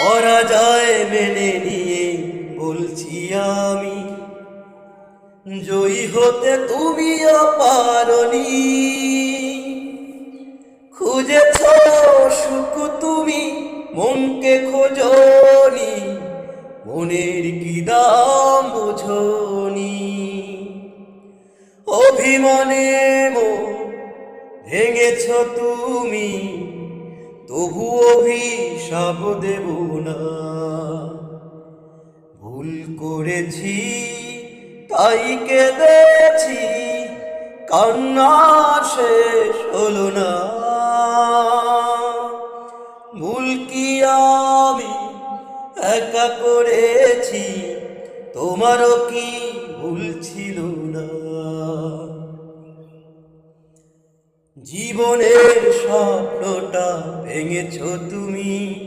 পরাজয় মেনে নিয়ে বলছি আমি, জয়ী হতে তুমিও পারনি খুঁজেছ সুখ তুমি, মনকে খোঁজনি, মনের কি দাম বোঝনি। অভিমানে মন ভেঙেছ তুমি তবু অভিশাপ দেব না। ভুল করেছি, তাই কেঁদেছি কান্না শেষ হলো না। ভুল কি আমি একা করেছি, তোমারও কি ভুল ছিল না? জীবনের স্বপ্নটা ভেঙেছ তুমি।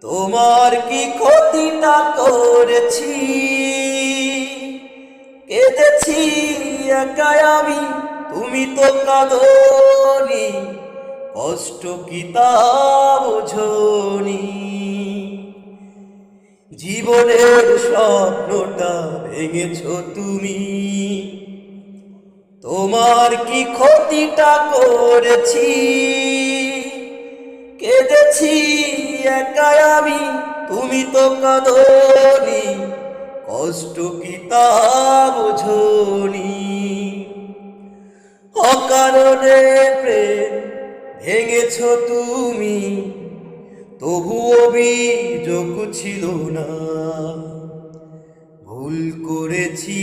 তোমার কি ক্ষতিটা করেছি? কেঁদেছি একাই আমি, তুমি তো কাঁদনি। কষ্ট কি তা বোঝনি? জীবনের স্বপ্নটা ভেঙেছ তুমি। তোমার কি ক্ষতিটা করেছি? কেঁদেছি, একাই আমি, তুমি তো কাঁদনি, কষ্ট কি তা বোঝনি? অকারণে প্রেম ভেঙেছ তুমি তবু অভিযোগ ছিল না। ভুল করেছি